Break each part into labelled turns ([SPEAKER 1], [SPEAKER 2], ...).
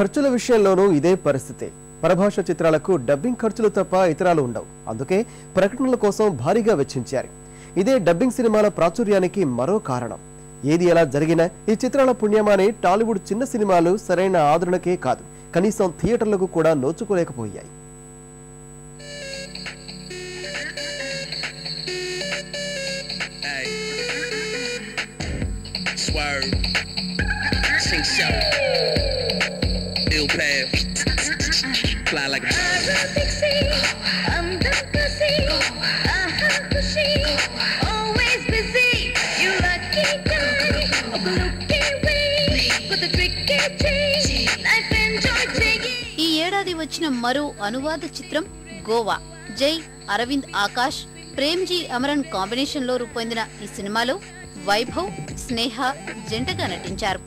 [SPEAKER 1] ఖర్చుల విషయంలోనూ ఇదే పరిస్థితి. పరభాష చిత్రాలకు డబ్బింగ్ ఖర్చులు తప్ప ఇతరాలు ఉండవు. అందుకే ప్రకటనల కోసం భారీగా వెచ్చించారు. ఇదే డబ్బింగ్ సినిమాల ప్రాచుర్యానికి మరో కారణం. ఏది ఎలా జరిగినా ఈ చిత్రాల పుణ్యమాని టాలీవుడ్ చిన్న సినిమాలు సరైన ఆదరణకే కాదు కనీసం థియేటర్లకు కూడా నోచుకోలేకపోయాయి.
[SPEAKER 2] Swerve. Sing show.
[SPEAKER 3] వచ్చిన మరో అనువాద చిత్రం గోవా. జై అరవింద్ ఆకాష్. ప్రేమ్జీ అమరన్ కాంబినేషన్లో రూపొందిన ఈ సినిమాలో వైభవ్ స్నేహ జంటగా నటించారు.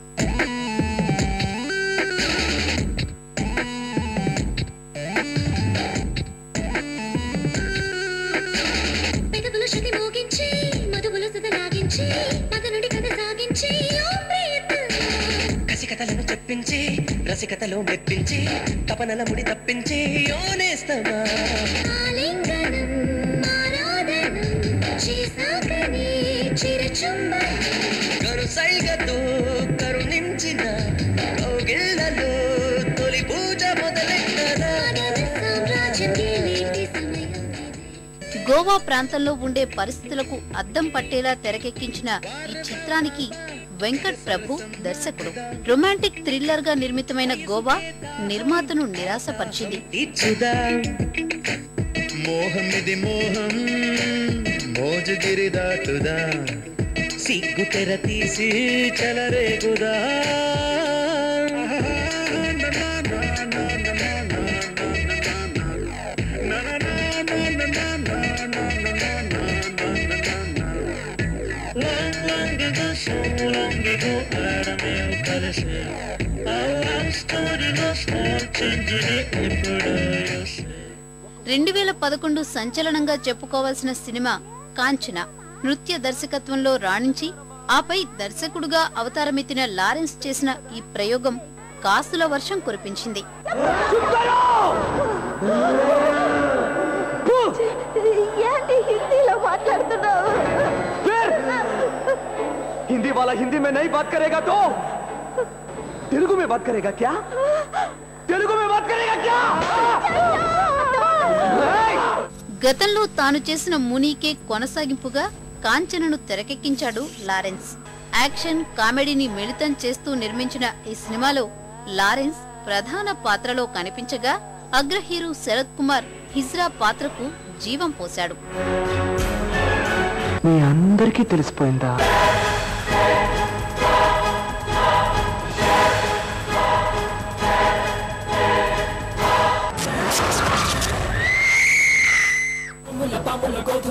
[SPEAKER 4] పెదవులు శృతి మోగించి మధువులు సుధలాగించి మదనుడి కథ సాగించి ఓ ప్రియతమా.
[SPEAKER 5] కసికథలను చెప్పించి రసికథలో మెప్పించి తపనల ముడి తప్పించి యోనేస్తమా
[SPEAKER 4] ఆలింగనం ఆరాధనం చేసాకనే చిరచుంబనం
[SPEAKER 5] కరు సైగతో కరుణించిన కౌగిళ్ళలో తొలి పూజ మొదలెట్టదా
[SPEAKER 3] గోవా ప్రాంతంలో ఉండే పరిస్థితులకు అద్దం పట్టేలా తెరకెక్కించిన ఈ చిత్రానికి వెంకట్ ప్రభు దర్శకుడు. రొమాంటిక్ థ్రిల్లర్గా నిర్మితమైన గోవా నిర్మాతను నిరాశపరిచింది.
[SPEAKER 5] ఇచ్చుదా
[SPEAKER 2] మోహం మోహం మోజుగిరి దాటుదా?
[SPEAKER 5] సిగ్గు తెర తీసి చలరేగుదా?
[SPEAKER 3] రెండు వేల పదకొండు సంచలనంగా చెప్పుకోవాల్సిన సినిమా కాంచన నృత్య దర్శకత్వంలో రాణించి ఆపై దర్శకుడుగా అవతారమెత్తిన లారెన్స్ చేసిన ఈ ప్రయోగం కాసుల వర్షం కురిపించింది.
[SPEAKER 6] हिंदी वाला हिंदी में नहीं बात करेगा तो तेलुगु में बात करेगा क्या तेलुगु में बात करेगा क्या नहीं!
[SPEAKER 3] గతంలో తాను చేసిన మునీకే కొనసాగింపుగా కాంచనను తెరకెక్కించాడు లారెన్స్ యాక్షన్ కామెడీని మిళితం చేస్తూ నిర్మించిన ఈ సినిమాలో లారెన్స్ ప్రధాన పాత్రలో కనిపించగా అగ్ర హీరో శరత్ కుమార్ హిజ్రా పాత్రకు జీవం పోశాడు
[SPEAKER 6] మీ అందరికీ తెలిసిపోయిందా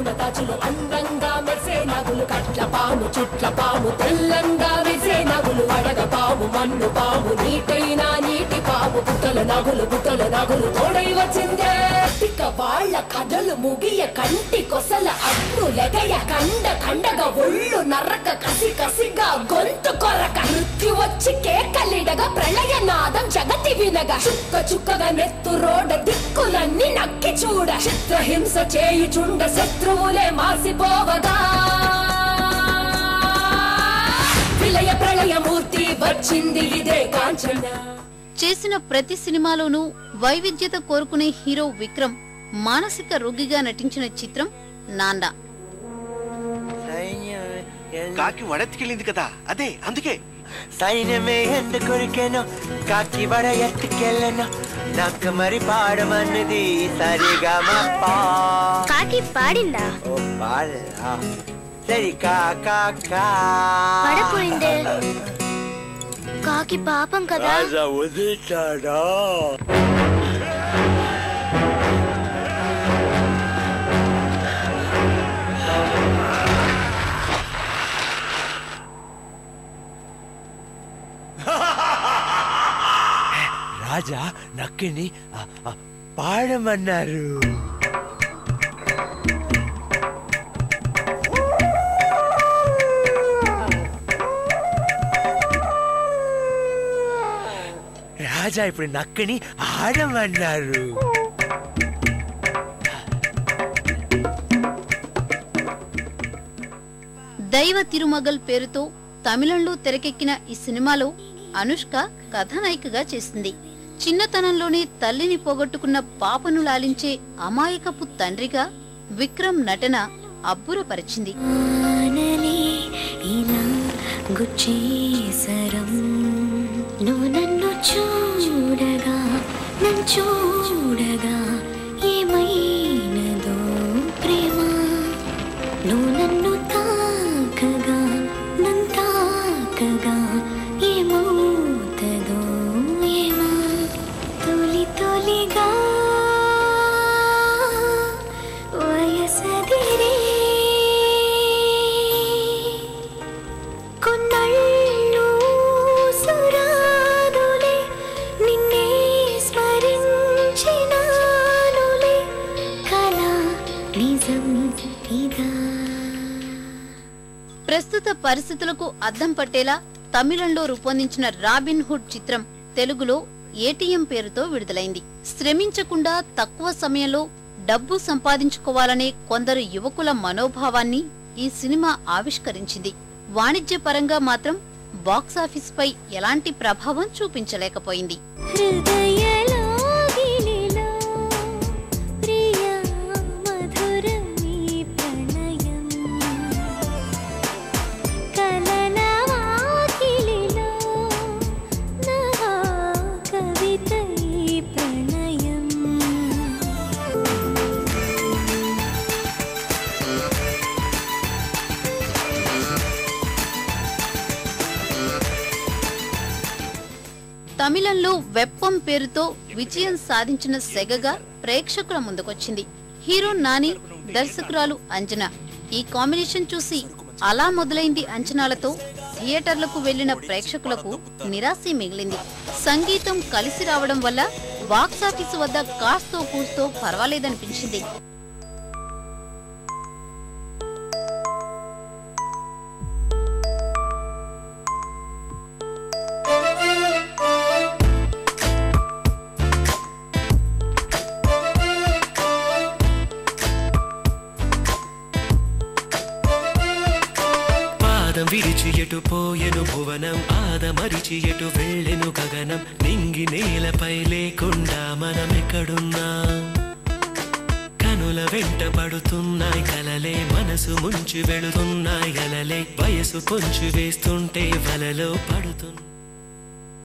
[SPEAKER 7] పాముల గోధుమ తాచులు అందంగా మెసే నగులు కట్ల పాము చుట్ల పాము తెల్లంగా మెసే నగులు అడగ పాము మన్ను పాము నీటైన నీటి పాము పుట్టల నగులు పుట్టల నగులు తోడై వచ్చింది వాళ్ళ కథలు ముగియ కంటి కొసల అగ్ను లెగయ కండ కండగా ఒళ్ళు నరక కసి కసిగా గొంతు కొరక మృత్యు వచ్చి కేకలిడగా ప్రళయ నాదం జగతి వినగ. చుక్క చుక్కగా నెత్తు రోడ దిక్కులన్నీ నక్కి చూడ. చిత్రహింస చేయుచుండ శత్రువులే మాసిపోవగా. విలయ ప్రళయమూర్తి వచ్చింది ఇదే కాంచన.
[SPEAKER 3] చేసిన ప్రతి సినిమాలోనూ వైవిధ్యత కోరుకునే హీరో విక్రమ్ మానసిక రోగిగా నటించిన చిత్రం నాండా
[SPEAKER 8] కాకి వడెత్తికెళ్ళింది కదా అదే అందుకే.
[SPEAKER 9] సైన్యమే ఎందు కొరికెను కాకి వడ ఎత్తుకెళ్ళను నాకు మరి పాడమన్నది సరిగా మప్పా
[SPEAKER 4] కాకి పాడిందా?
[SPEAKER 9] ఓ పాడరా సరి కాకా కా
[SPEAKER 4] పడపోయిందే కాకి పాపం కదా.
[SPEAKER 9] రాజా వదిలిచాడా? రాజా నక్కిని పాడమన్నారు.
[SPEAKER 10] రాజా ఇప్పుడు నక్కని ఆడమన్నారు.
[SPEAKER 3] దైవ తిరుమగల్ పేరుతో తమిళంలో తెరకెక్కిన ఈ సినిమాలో అనుష్క కథానాయికగా చేసింది. చిన్నతనంలోనే తల్లిని పోగొట్టుకున్న పాపను లాలించే అమాయకపు తండ్రిగా విక్రమ్ నటన అబ్బురపరిచింది.
[SPEAKER 4] ఆనలే ఇలా గుచ్చేసరం నువ్వు నన్ను చూడగా నన్ను చూడగా ఏమైనదో ప్రేమ. నువ్వు నన్ను తాకగా నన్ను తాకగా
[SPEAKER 3] పరిస్థితులకు అద్దం పట్టేలా తమిళంలో రూపొందించిన రాబిన్ హుడ్ చిత్రం తెలుగులో ఏటీఎం పేరుతో విడుదలైంది. శ్రమించకుండా తక్కువ సమయంలో డబ్బు సంపాదించుకోవాలనే కొందరు యువకుల మనోభావాన్ని ఈ సినిమా ఆవిష్కరించింది. వాణిజ్యపరంగా మాత్రం బాక్సాఫీస్పై ఎలాంటి ప్రభావం చూపించలేకపోయింది. తమిళంలో వెప్పం పేరుతో విజయం సాధించిన సెగగా ప్రేక్షకుల ముందుకొచ్చింది. హీరో నాని దర్శకురాలు అంజన. ఈ కాంబినేషన్ చూసి అలా మొదలైంది అంచనాలతో థియేటర్లకు వెళ్ళిన ప్రేక్షకులకు నిరాశ మిగిలింది. సంగీతం కలిసి రావడం వల్ల బాక్సాఫీసు వద్ద కాస్తో కూస్తో పర్వాలేదనిపించింది.
[SPEAKER 11] ఎటు పోయెను భువనం ఆదమరిచి ఎటు వెళ్ళెను గగనం. నింగి నేలపై లేకుండా మనం ఎక్కడున్నాం కనుల వెంట పడుతున్నాయి కలలే మనసు ముంచి వెళుతున్నాయి అలలే వయసు కొంచు వేస్తుంటే వలలో పడుతున్నా.